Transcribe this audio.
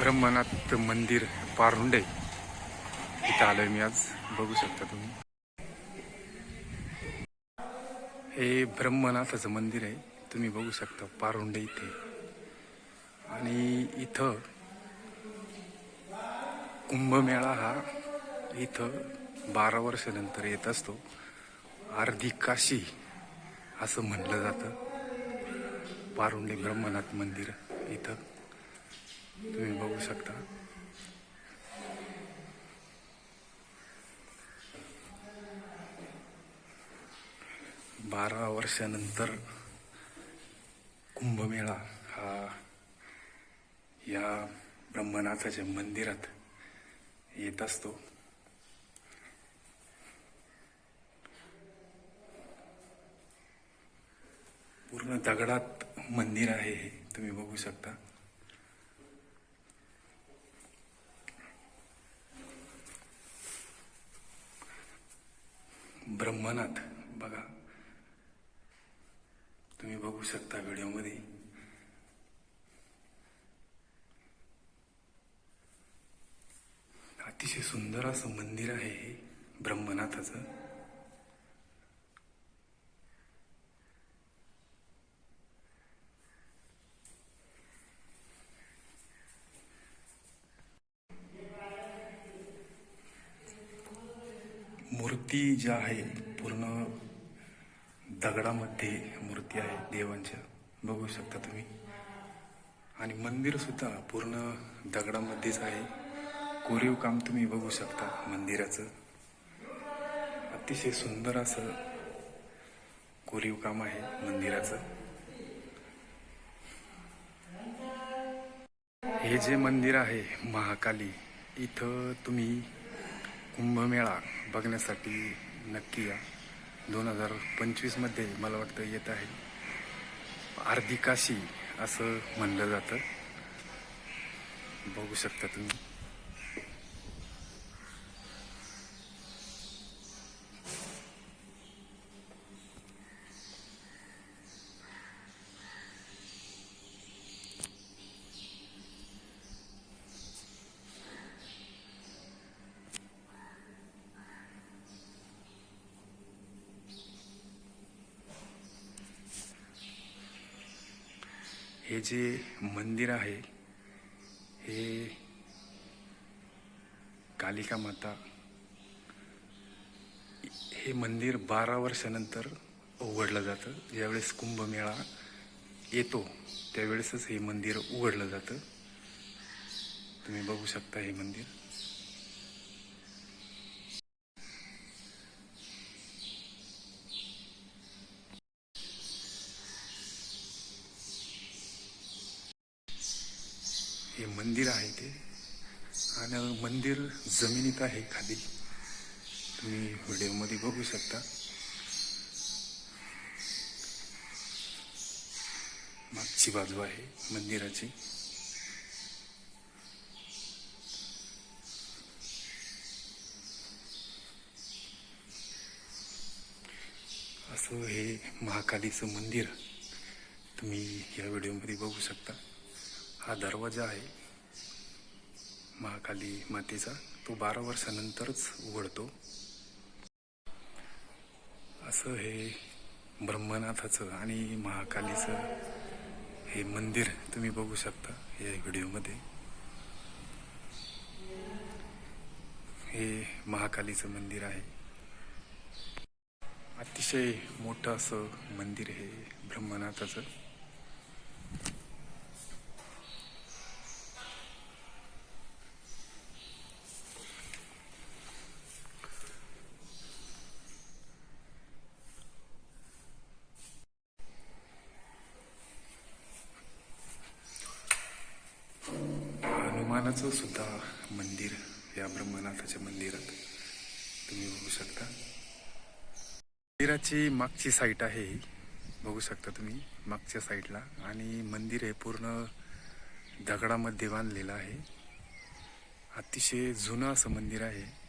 ब्रह्मनाथ मंदिर पारुंडे. इथं आलोय मी आज. बघू शकता तुम्ही. हे ब्रह्मनाथाचं मंदिर आहे. तुम्ही बघू शकता पारुंडे इथे. आणि इथं कुंभमेळा हा इथं बारा वर्षानंतर येत असतो. अर्धी काशी असं म्हणलं जातं. पारुंडे ब्रह्मनाथ मंदिर इथं. तुम्ही बघू शकता. बारा वर्षानंतर कुंभमेळा हा या ब्रह्मनाथाच्या मंदिरात येत असतो. पूर्ण दगडात मंदिर आहे हे तुम्ही बघू शकता. ब्रह्मनाथ. बघा. तुम्ही बघू शकता व्हिडिओमध्ये. अतिशय सुंदर असं मंदिर आहे हे ब्रह्मनाथाचं. मूर्ती ज्या आहे पूर्ण दगडामध्ये मूर्ती आहे देवांच्या. बघू शकता तुम्ही. आणि मंदिर सुद्धा पूर्ण दगडामध्येच आहे. कोरीव काम तुम्ही बघू शकता मंदिराचं. अतिशय सुंदर असं कोरीव काम आहे मंदिराचं. हे जे मंदिर आहे महाकाली इथं तुम्ही कुंभमेळा बघण्यासाठी नक्की या. दोन हजार पंचवीसमध्ये मला वाटतं येत आहे. अर्धी काशी असं म्हणलं जातं. बघू शकता तुम्ही. हे जे मंदिर आहे हे कालिका माता हे मंदिर बारा वर्षानंतर उघडलं जातं. ज्यावेळेस कुंभमेळा येतो त्यावेळेसच हे मंदिर उघडलं जातं. तुम्ही बघू शकता हे मंदिर हे मंदिर आहे ते. आणि मंदिर जमिनीत आहे खाली. तुम्ही व्हिडिओमध्ये बघू शकता. मागची बाजू आहे मंदिराची. असं हे महाकालीचं मंदिर. तुम्ही या व्हिडिओमध्ये बघू शकता. हा दरवाजा आहे. महाकाली मातेचा तो बारा वर्षानंतरच उघडतो. असं हे ब्रह्मनाथाचं आणि महाकालीचं हे मंदिर तुम्ही बघू शकता या व्हिडिओमध्ये. हे महाकालीचं मंदिर आहे. अतिशय मोठं असं मंदिर हे ब्रह्मनाथाचं. हनुमानाचं सुद्धा मंदिर या ब्रह्मनाथाच्या मंदिरात तुम्ही बघू शकता. मंदिराची मागची साईट आहे ही. बघू शकता तुम्ही मागच्या साईडला आणि मंदिर हे पूर्ण दगडामध्ये बांधलेलं आहे. अतिशय जुनं असं मंदिर आहे.